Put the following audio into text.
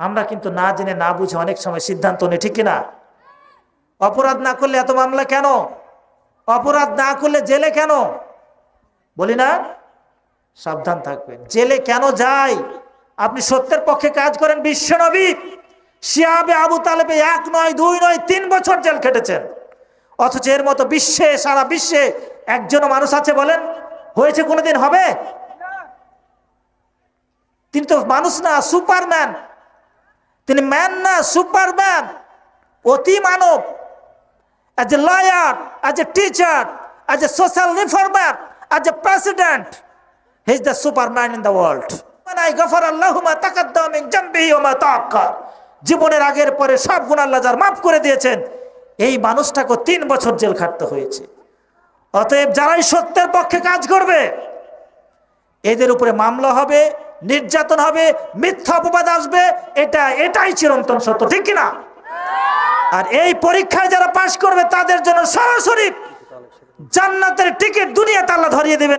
আমরা কিন্তু না জেনে, না বুঝে অনেক সময় সিদ্ধান্ত নিই, ঠিক কিনা? অপরাধ না করলে এত মামলা কেন? অপরাধ না করলে জেলে কেন? বলি না, সাবধান থাকবেন। জেলে কেন যায় আপনি সত্যের পক্ষে কাজ করেন বিশ্বনবী শিয়াবে আবু তালেবে এক নয়, দুই নয়, তিন বছর জেল খেটেছেন। অথচ এর মতো বিশ্বে, সারা বিশ্বে একজনও মানুষ আছে বলেন? হয়েছে কোনোদিন হবে? তিনি তো মানুষ না, সুপারম্যান। তিনি ম্যান না সুপারম্যান অতি মানব as a lawyer as a teacher as a social reformer as a president he is the superman in the world জীবনের আগের পরে সব গুণ আল্লাহ মাফ করে দিয়েছেন, এই মানুষটাকে তিন বছর জেল খাটতে হয়েছে। অতএব যারাই সত্যের পক্ষে কাজ করবে, এদের উপরে মামলা হবে নির্যাতন হবে, মিথ্যা অপবাদ আসবে, এটা, এটাই চিরন্তন সত্য, ঠিক কিনা? আর এই পরীক্ষায় যারা পাশ করবে, তাদের জন্য সরাসরি জান্নাতের টিকিট দুনিয়াতে আল্লাহ ধরিয়ে দেবেন।